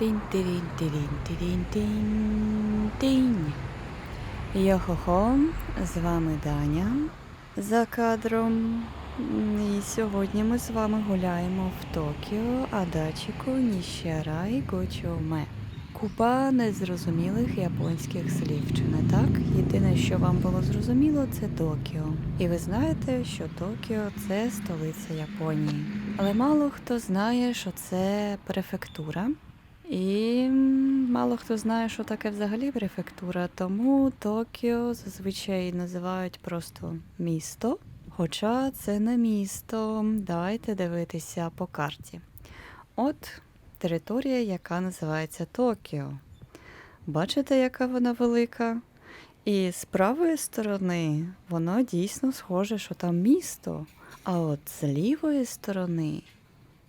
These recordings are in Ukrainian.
тинь тирін тирін тирін тинь тинь Йо-хо-хо, з вами Даня за кадром. І сьогодні ми з вами гуляємо в Токіо, Адачіку, Ніщарай, Гочоме. Купа незрозумілих японських слів, чи не так? Єдине, що вам було зрозуміло, це Токіо. І ви знаєте, що Токіо це столиця Японії. Але мало хто знає, що це префектура. І мало хто знає, що таке взагалі префектура, тому Токіо зазвичай називають просто місто. Хоча це не місто. Давайте дивитися по карті. От територія, яка називається Токіо. Бачите, яка вона велика? І з правої сторони воно дійсно схоже, що там місто. А от з лівої сторони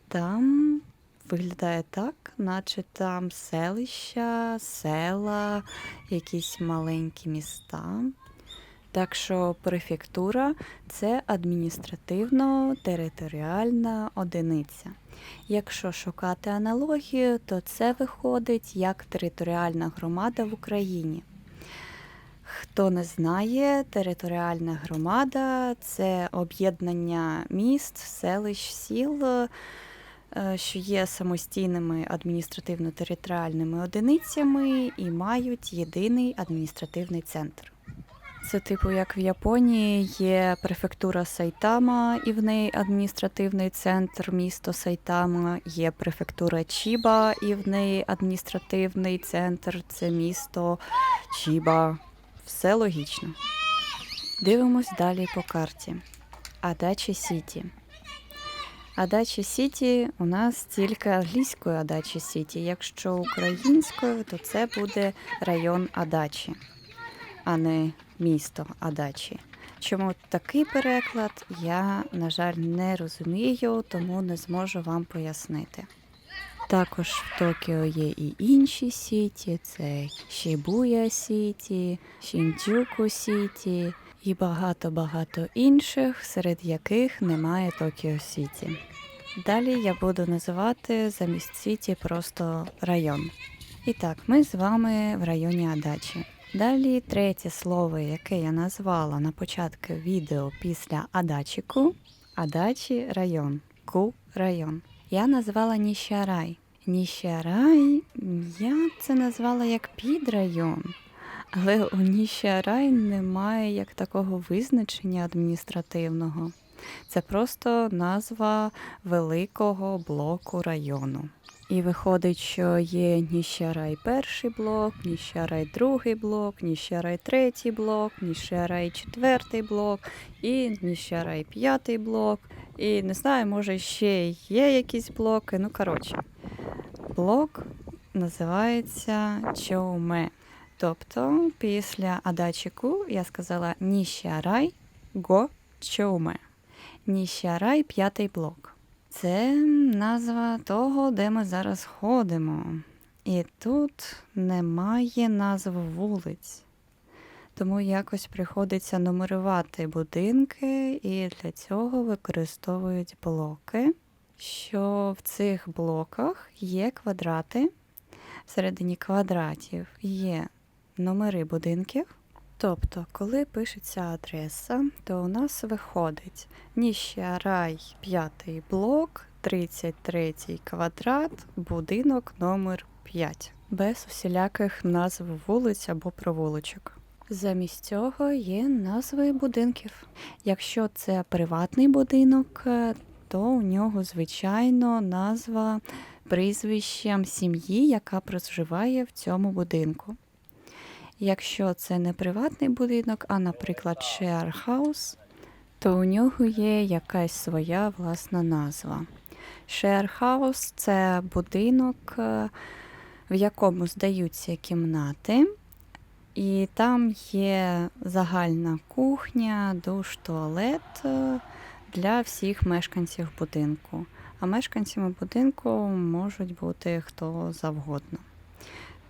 там виглядає так, наче там селища, села, якісь маленькі міста. Так що префектура це адміністративно-територіальна одиниця. Якщо шукати аналогію, то це виходить як територіальна громада в Україні. Хто не знає, територіальна громада це об'єднання міст, селищ, сіл, що є самостійними адміністративно-територіальними одиницями і мають єдиний адміністративний центр. Це типу як в Японії є префектура Сайтама, і в неї адміністративний центр місто Сайтама, є префектура Чіба, і в неї адміністративний центр це місто Чіба. Все логічно. Дивимось далі по карті. Адачі Сіті. Адачі Сіті у нас тільки англійською Адачі Сіті. Якщо українською, то це буде район Адачі, а не місто Адачі. Чому такий переклад, я, на жаль, не розумію, тому не зможу вам пояснити. Також в Токіо є і інші сіті, це Шибуя Сіті, Шінджуку Сіті і багато-багато інших, серед яких немає Токіо Сіті. Далі я буду називати замість Сіті просто район. І так, ми з вами в районі Адачі. Далі третє слово, яке я назвала на початку відео після Адачіку, Адачі район, Ку район. Я назвала Ніщарай. Ніщарай я це назвала як підрайон, але у Ніщарай немає як такого визначення адміністративного. Це просто назва великого блоку району. І виходить, що є Ніщарай перший блок, Ніщарай другий блок, Ніщарай третій блок, Ніщарай четвертий блок і Ніщарай п'ятий блок. І не знаю, може ще є якісь блоки. Ну, коротше, блок називається Чоуме. Тобто після Адачіку я сказала Ніщарай го Чоуме. Ніщарай п'ятий блок. Це назва того, де ми зараз ходимо. І тут немає назв вулиць. Тому якось приходиться нумерувати будинки, і для цього використовують блоки, що в цих блоках є квадрати. Всередині квадратів є номери будинків. Тобто, коли пишеться адреса, то у нас виходить Ніщарай 5 блок, 33 квадрат, будинок номер 5 без усіляких назв вулиць або провулочок. Замість цього є назви будинків. Якщо це приватний будинок, е, то у нього, звичайно, назва прізвищем сім'ї, яка проживає в цьому будинку. Якщо це не приватний будинок, а, наприклад, share house, то у нього є якась своя власна назва. Share це будинок, е, в якому здаються кімнати, і там є загальна кухня, душ, туалет е, для всіх мешканців будинку. А мешканцями будинку можуть бути хто завгодно.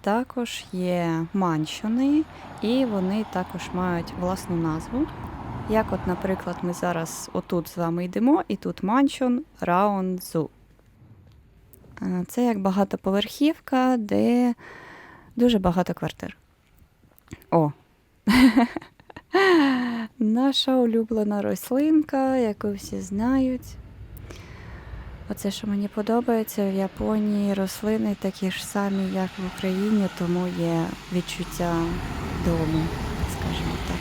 Також є манщини, і вони також мають власну назву. Як, от, наприклад, ми зараз отут з вами йдемо, і тут манчон Раонзу. Е, Це як багатоповерхівка, де дуже багато квартир. О! Наша улюблена рослинка, яку всі знають. Оце, що мені подобається, в Японії рослини такі ж самі, як в Україні, тому є відчуття дому, скажімо так.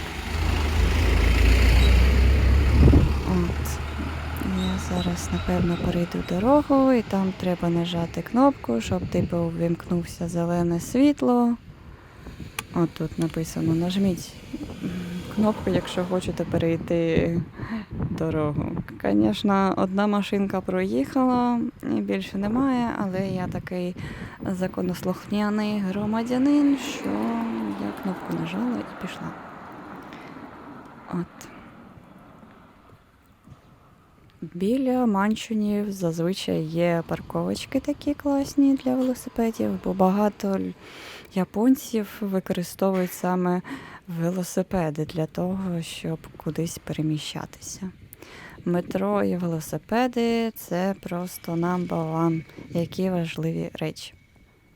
От. Я зараз, напевно, перейду дорогу, і там треба нажати кнопку, щоб типу вимкнувся зелене світло. От тут написано: нажміть кнопку, якщо хочете перейти дорогу. Звісно, одна машинка проїхала, і більше немає, але я такий законослухняний громадянин, що я кнопку нажала і пішла. От. Біля манчунів зазвичай є парковочки такі класні для велосипедів, бо багато японців використовують саме велосипеди для того, щоб кудись переміщатися. Метро і велосипеди це просто number one, які важливі речі.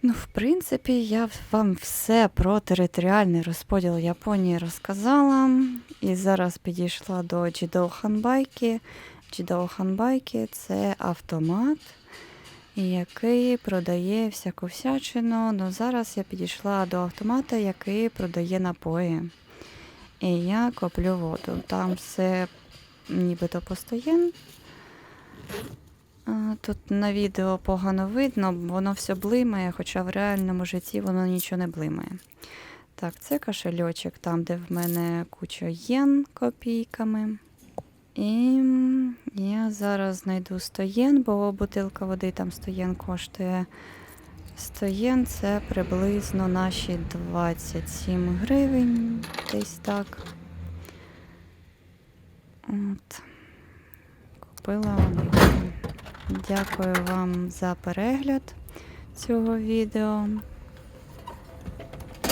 Ну, в принципі, я вам все про територіальний розподіл Японії розказала. І зараз підійшла до Джідо Ханбайки. Джідо Ханбайки це автомат, який продає всяку всячину. Ну, зараз я підійшла до автомата, який продає напої. І я куплю воду. Там все нібито постоїн. А, Тут на відео погано видно, воно все блимає, хоча в реальному житті воно нічого не блимає. Так, це кошельочок, там, де в мене куча єн копійками. І я зараз знайду 100 єн, бо бутилка води там 100 єн коштує. 100 єн це приблизно наші 27 гривень, десь так. От. Купила водичку. Дякую вам за перегляд цього відео.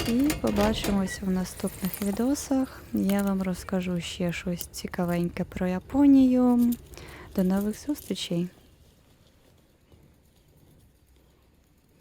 І побачимось в наступних відосах. Я вам розкажу ще щось цікавеньке про Японію. До нових зустрічей!